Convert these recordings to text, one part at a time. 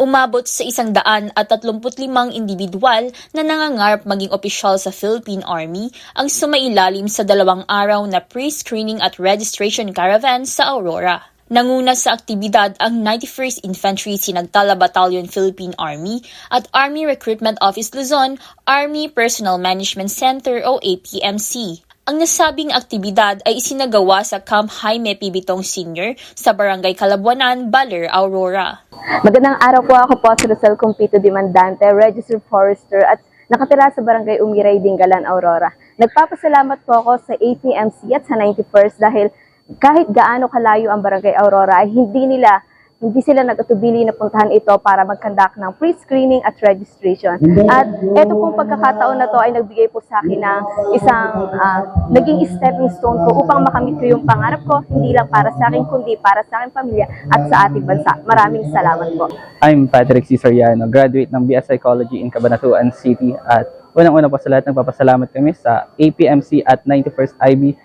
Umabot sa isang daan at 35 individual na nangangarap maging opisyal sa Philippine Army ang sumailalim sa dalawang araw na pre-screening at registration caravan sa Aurora. Nanguna sa aktibidad ang 91st Infantry Sinagtala Battalion Philippine Army at Army Recruitment Office Luzon, Army Personnel Management Center o APMC. Ang nasabing aktibidad ay isinagawa sa Camp Jaime Pibitong Senior sa Barangay Kalabuanan, Baler, Aurora. Magandang araw po ako po si Rosel Compito Dimandante, Registered Forester at nakatira sa Barangay Umiray, Dingalan, Aurora. Nagpapasalamat po ako sa APMC at sa 91st dahil kahit gaano kalayo ang Barangay Aurora ay hindi nila hindi sila nag-atubili na puntahan ito para mag-conduct ng pre-screening at registration. At ito pong pagkakataon na to ay nagbigay po sa akin ng isang ah, naging stepping stone ko upang makamit ko yung pangarap ko, hindi lang para sa akin, kundi para sa aking pamilya at sa ating bansa. Maraming salamat po. I'm Patrick Cisariano, graduate ng BS Psychology in Cabanatuan City at unang-una po sa lahat nagpapasalamat kami sa APMC at 91st IB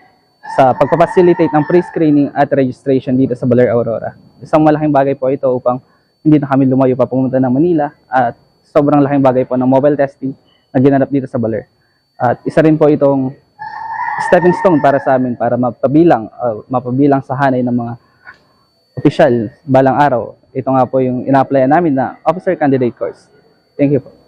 sa pagpapacilitate ng pre-screening at registration dito sa Baler Aurora. Isang malaking bagay po ito upang hindi na kami lumayo pa pumunta ng Manila at sobrang laking bagay po ng mobile testing na ginanap dito sa Baler. At isa rin po itong stepping stone para sa amin para mapabilang, uh, mapabilang sa hanay ng mga opisyal balang araw. Ito nga po yung ina-applyan namin na officer candidate course. Thank you po.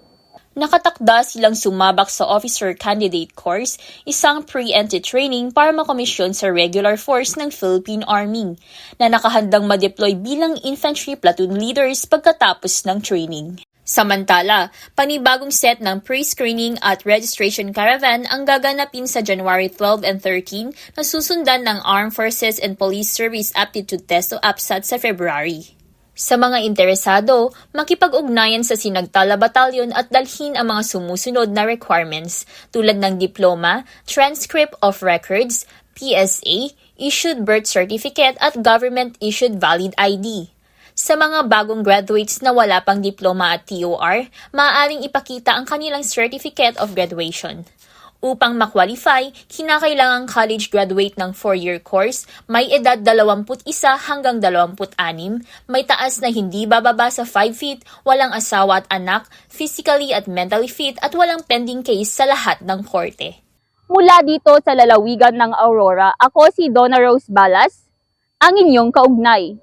Nakatakda silang sumabak sa Officer Candidate Course, isang pre-entry training para makomisyon sa regular force ng Philippine Army, na nakahandang ma-deploy bilang infantry platoon leaders pagkatapos ng training. Samantala, panibagong set ng pre-screening at registration caravan ang gaganapin sa January 12 and 13 na susundan ng Armed Forces and Police Service Aptitude Test o APSAT sa February. Sa mga interesado, makipag-ugnayan sa Sinagtala Battalion at dalhin ang mga sumusunod na requirements tulad ng diploma, transcript of records, PSA, issued birth certificate at government-issued valid ID. Sa mga bagong graduates na wala pang diploma at TOR, maaaring ipakita ang kanilang certificate of graduation. Upang makwalify, kinakailangang college graduate ng 4-year course, may edad 21 hanggang 26, may taas na hindi bababa sa 5 feet, walang asawa at anak, physically at mentally fit at walang pending case sa lahat ng korte. Mula dito sa lalawigan ng Aurora, ako si Donna Rose Balas, ang inyong kaugnay.